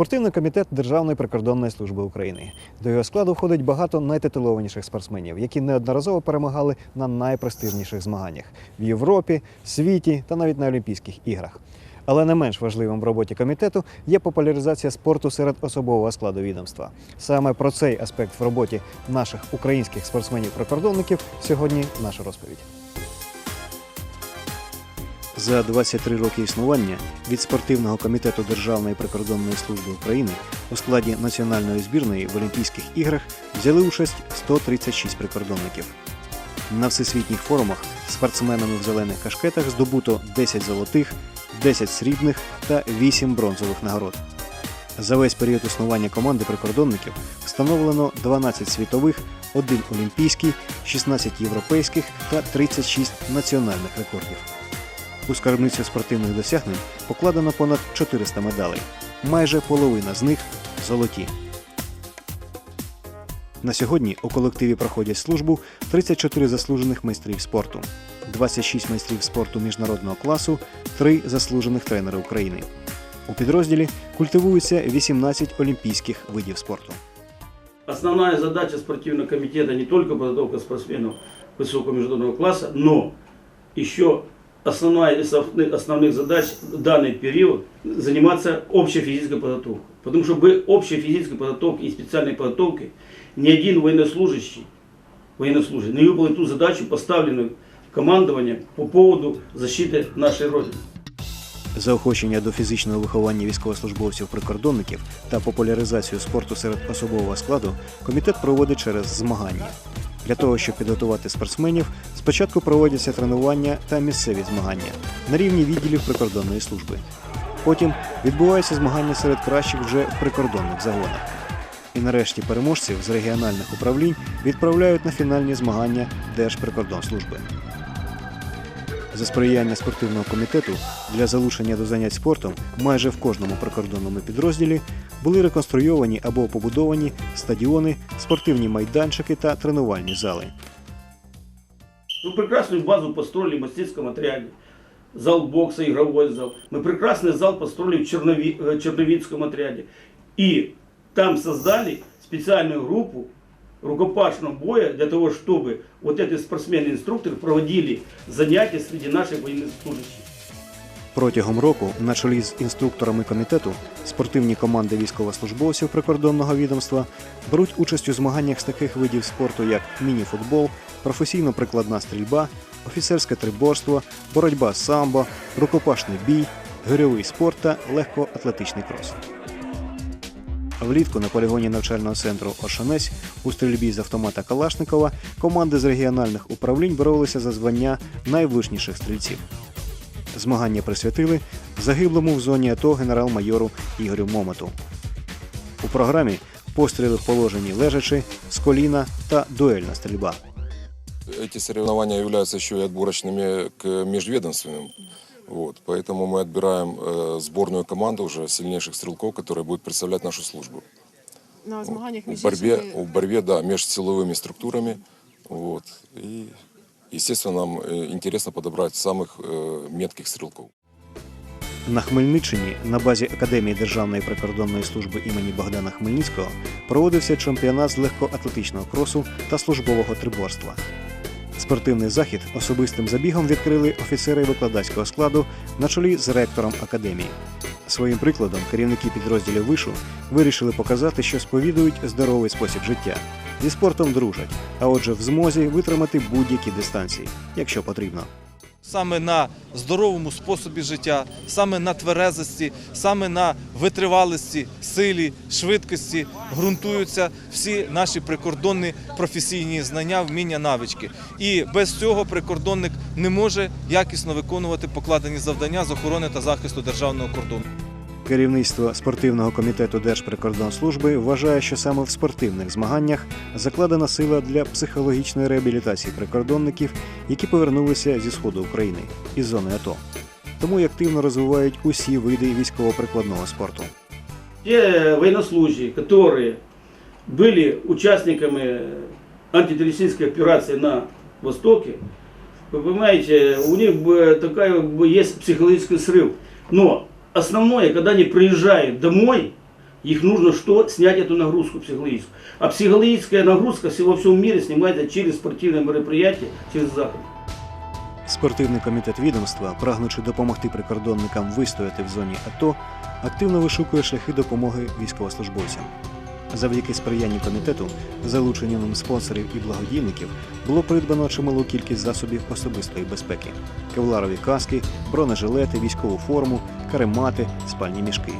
Спортивний комітет Державної прикордонної служби України. До його складу входить багато найтитулованіших спортсменів, які неодноразово перемагали на найпрестижніших змаганнях в Європі, світі та навіть на Олімпійських іграх. Але не менш важливим в роботі комітету є популяризація спорту серед особового складу відомства. Саме про цей аспект в роботі наших українських спортсменів-прикордонників сьогодні наша розповідь. За 23 роки існування від спортивного комітету Державної прикордонної служби України у складі національної збірної в Олімпійських іграх взяли участь 136 прикордонників. На всесвітніх форумах спортсменами в зелених кашкетах здобуто 10 золотих, 10 срібних та 8 бронзових нагород. За весь період існування команди прикордонників встановлено 12 світових, 1 олімпійський, 16 європейських та 36 національних рекордів. У скарбницю спортивних досягнень покладено понад 400 медалей. Майже половина з них золоті. На сьогодні у колективі проходять службу 34 заслужених майстрів спорту, 26 майстрів спорту міжнародного класу, 3 заслужених тренери України. У підрозділі культивуються 18 олімпійських видів спорту. Основная задача спортивного комитета не только подготовка спортсменов высокого международного класса, но еще основная из основных, основных задач в данный период заниматься общей физической подготовкой. Потому что без общей физической подготовки и специальной подготовки ни один военнослужащий, военнослужащий не выполнит ту задачу, поставленную командованием по поводу защиты нашей Родины. Заохочення до фізичного виховання військовослужбовців-прикордонників та популяризацію спорту серед особового складу комітет проводить через змагання. Для того, щоб підготувати спортсменів, спочатку проводяться тренування та місцеві змагання на рівні відділів прикордонної служби. Потім відбуваються змагання серед кращих вже в прикордонних загонах. І нарешті переможців з регіональних управлінь відправляють на фінальні змагання Держприкордонслужби За сприяння спортивного комітету для залучення до занять спортом майже в кожному прикордонному підрозділі були реконструйовані або побудовані стадіони, спортивні майданчики та тренувальні зали. Мы прекрасную базу построили в мастерском отряде. Зал бокса, игровой зал. Мы прекрасный зал построили в Чернови- э, Черновицком отряде. И там создали специальную группу рукопашного боя для того, чтобы вот эти спортсмены-инструкторы проводили занятия среди наших военнослужащих. Протягом року, на чолі з інструкторами комітету, спортивні команди військовослужбовців прикордонного відомства беруть участь у змаганнях з таких видів спорту, як міні-футбол, професійно-прикладна стрільба, офіцерське триборство, боротьба самбо, рукопашний бій, гирьовий спорт та легкоатлетичний крос. Влітку на полігоні навчального центру Ошанесь у стрільбі з автомата Калашникова команди з регіональних управлінь боролися за звання найвишніших стрільців. Змагання присвятили загиблому в зоні АТО генерал-майору Ігорю Момоту. У програмі постріли в положенні лежачи, з коліна та дуельна стрільба. Эти соревнования являются еще и отборочными к межведомственным. Вот, поэтому мы отбираем э, сборную команду уже сильнейших стрелков, которая будет представлять нашу службу. На змаганнях В між борьбе, іншими, в борьбе да, между силовыми структурами. Вот, и, естественно, нам э, интересно подобрать самых э, метких стрелков. На Хмельниччині на базі Академії Державної прикордонної служби імені Богдана Хмельницького проводився чемпіонат з легкоатлетичного кросу та службового триборства. Спортивний захід особистим забігом відкрили офіцери викладацького складу на чолі з ректором академії. Своїм прикладом керівники підрозділів вишу вирішили показати, що сповідують здоровий спосіб життя. Зі спортом дружать, а отже, в змозі витримати будь-які дистанції, якщо потрібно. Саме на здоровому способі життя, саме на тверезості, саме на витривалості, силі, швидкості ґрунтуються всі наші прикордонні професійні знання, вміння, навички. І без цього прикордонник не може якісно виконувати покладені завдання з охорони та захисту державного кордону. Керівництво спортивного комітету Держприкордонслужби вважає, що саме в спортивних змаганнях закладена сила для психологічної реабілітації прикордонників, які повернулися зі сходу України із зони АТО. Тому й активно розвивають усі види військово-прикладного спорту. Те военнослужащие, которые были участниками антитеррористической операции на Востоке, вы понимаете, у них бы такая бы есть психологический срыв. Но основное, когда они приезжают домой, Их нужно что? Снять эту нагрузку психологическую. А психологическая нагрузка всего во всем мире снимается через спортивные мероприятия, через заходы. Спортивний комітет відомства, прагнучи допомогти прикордонникам вистояти в зоні АТО, активно вишукує шляхи допомоги військовослужбовцям. Завдяки сприянню комітету, залученням спонсорів і благодійників, було придбано чималу кількість засобів особистої безпеки: кевларові каски, бронежилети, військову форму, каремати, спальні мішки.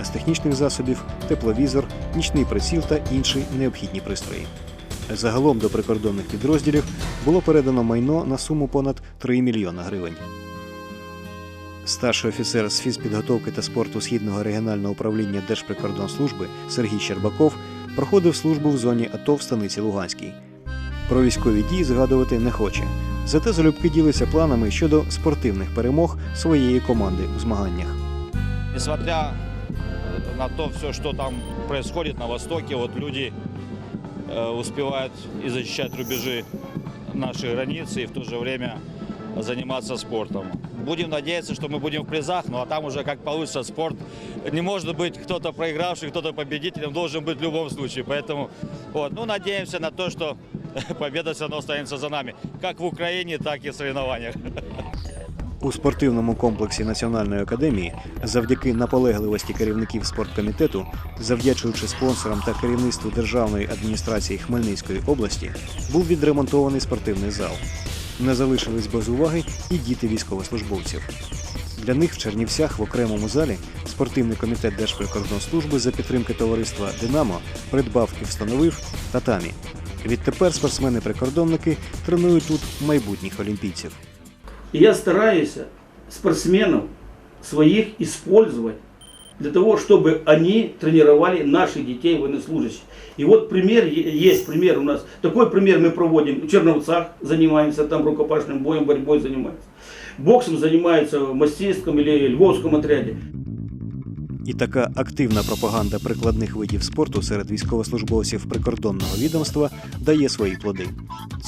А з технічних засобів тепловізор, нічний приціл та інші необхідні пристрої. Загалом до прикордонних підрозділів було передано майно на суму понад 3 мільйона гривень. Старший офіцер з фізпідготовки та спорту Східного регіонального управління Держприкордонслужби Сергій Щербаков проходив службу в зоні АТО в станиці Луганській. Про військові дії згадувати не хоче. Зате залюбки ділиться планами щодо спортивних перемог своєї команди у змаганнях. Несмотря на то все, что там происходит на Востоке, вот люди э, успевают и защищать рубежи нашей границы и в то же время заниматься спортом. Будем надеяться, что мы будем в призах, ну а там уже как получится спорт. Не может быть кто-то проигравший, кто-то победителем, должен быть в любом случае. Поэтому вот, ну, надеемся на то, что победа все равно останется за нами. Как в Украине, так и в соревнованиях. У спортивному комплексі Національної академії, завдяки наполегливості керівників спорткомітету, завдячуючи спонсорам та керівництву Державної адміністрації Хмельницької області, був відремонтований спортивний зал. Не залишились без уваги і діти військовослужбовців. Для них в Чернівцях в окремому залі спортивний комітет Держприкордонслужби за підтримки товариства Динамо придбав і встановив татамі. Відтепер спортсмени-прикордонники тренують тут майбутніх олімпійців. Я стараюсь спортсменов своих использовать для того, чтобы они тренировали наших детей военнослужащих. И вот пример, е- есть пример у нас. Такой пример мы проводим в Черновцах, занимаемся там рукопашным боем, борьбой занимаемся. Боксом занимаются в Мастейском или Львовском отряде. І така активна пропаганда прикладних видів спорту серед військовослужбовців прикордонного відомства дає свої плоди.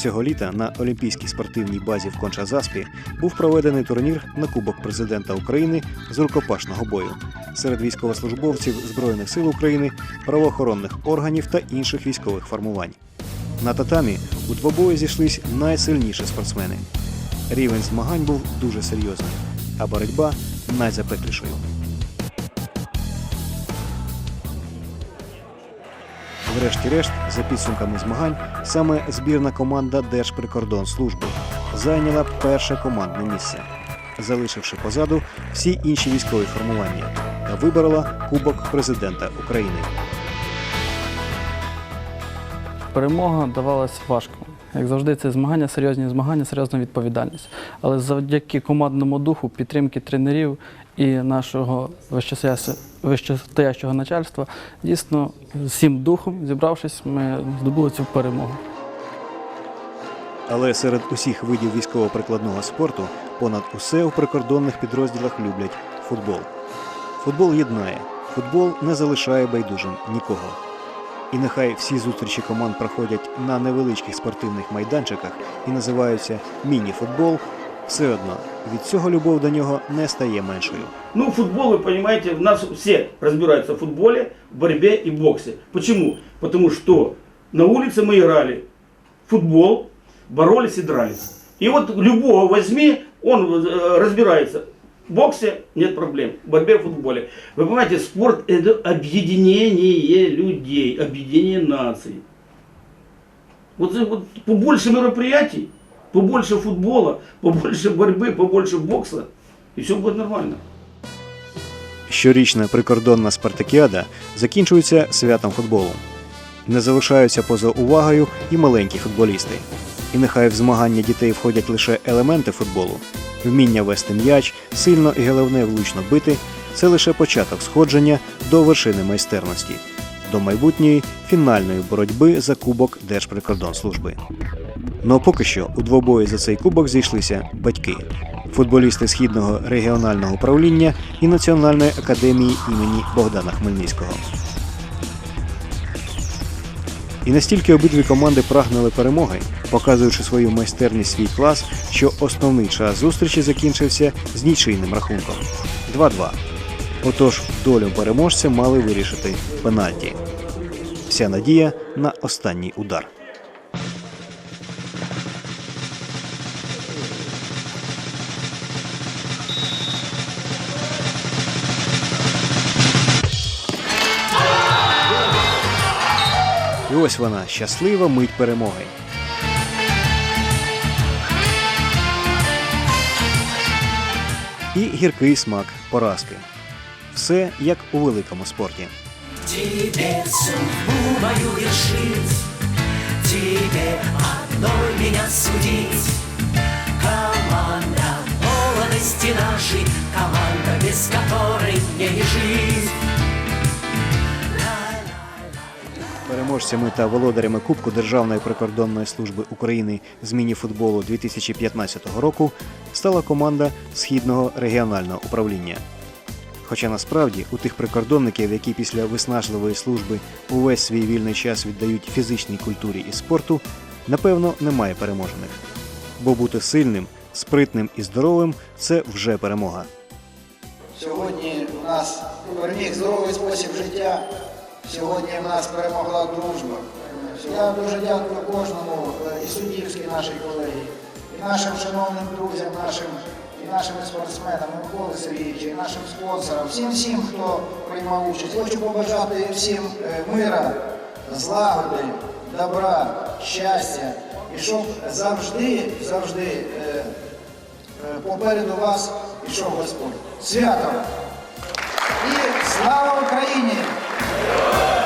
Цього літа на Олімпійській спортивній базі в Конча-Заспі був проведений турнір на Кубок президента України з рукопашного бою серед військовослужбовців Збройних сил України, правоохоронних органів та інших військових формувань. На татамі у двобої зійшлись найсильніші спортсмени. Рівень змагань був дуже серйозним, а боротьба найзапеклішою. Врешті-решт, за підсумками змагань, саме збірна команда Держприкордонслужби зайняла перше командне місце, залишивши позаду всі інші військові формування та виборола Кубок президента України. Перемога давалась важко. Як завжди, це змагання, серйозні змагання, серйозна відповідальність. Але завдяки командному духу, підтримки тренерів і нашого вищестоящого начальства, дійсно, всім духом, зібравшись, ми здобули цю перемогу. Але серед усіх видів військово-прикладного спорту понад усе у прикордонних підрозділах люблять футбол. Футбол єднає, футбол не залишає байдужим нікого. І нехай всі зустрічі команд проходять на невеличких спортивних майданчиках і називаються міні-футбол, все одно від цього любов до нього не стає меншою. Ну, футбол, вы понимаете, у нас все разбираются в футболе, в борьбе и боксе. Почему? Потому что на улице мы играли в футбол, боролись и дрались. И вот любого возьми, он э, разбирается. В боксе нет проблем, в борьбе, в футболе. Вы понимаете, спорт это объединение людей, объединение наций. Вот, за- вот побольше мероприятий, побольше футбола, побольше борьбы, побольше бокса, и все будет нормально. Щорічна прикордонна спартакіада закінчується святом футболу. Не залишаються поза увагою і маленькі футболісти. І нехай в змагання дітей входять лише елементи футболу, вміння вести м'яч, сильно і головне влучно бити це лише початок сходження до вершини майстерності, до майбутньої фінальної боротьби за кубок Держприкордонслужби. Ну поки що у двобої за цей кубок зійшлися батьки, футболісти Східного регіонального управління і Національної академії імені Богдана Хмельницького. І настільки обидві команди прагнули перемоги, показуючи свою майстерність свій клас, що основний час зустрічі закінчився з нічийним рахунком 2-2. Отож, долю переможця мали вирішити пенальті. Вся надія на останній удар. Ось вона щаслива мить перемоги. І гіркий смак поразки. Все як у великому спорті. Тебе судьбу мою вершить, Тебе одной меня судить. Команда молодости нашей, Команда, без которой не жить. Переможцями та володарями Кубку Державної прикордонної служби України з міні-футболу 2015 року стала команда Східного регіонального управління. Хоча насправді у тих прикордонників, які після виснажливої служби увесь свій вільний час віддають фізичній культурі і спорту, напевно, немає переможених. Бо бути сильним, спритним і здоровим це вже перемога. Сьогодні у нас переміг здоровий спосіб життя. Сьогодні в нас перемогла дружба. Я дуже дякую кожному е, і суддівській нашій колегії, і нашим шановним друзям, нашим, і нашим спортсменам, Миколи Сергійовичу, і нашим спонсорам, всім всім, хто приймав участь. Хочу побажати всім е, мира, злагоди, добра, щастя, і щоб завжди, завжди е, попереду вас ішов Господь. Свято! І слава Україні! Good.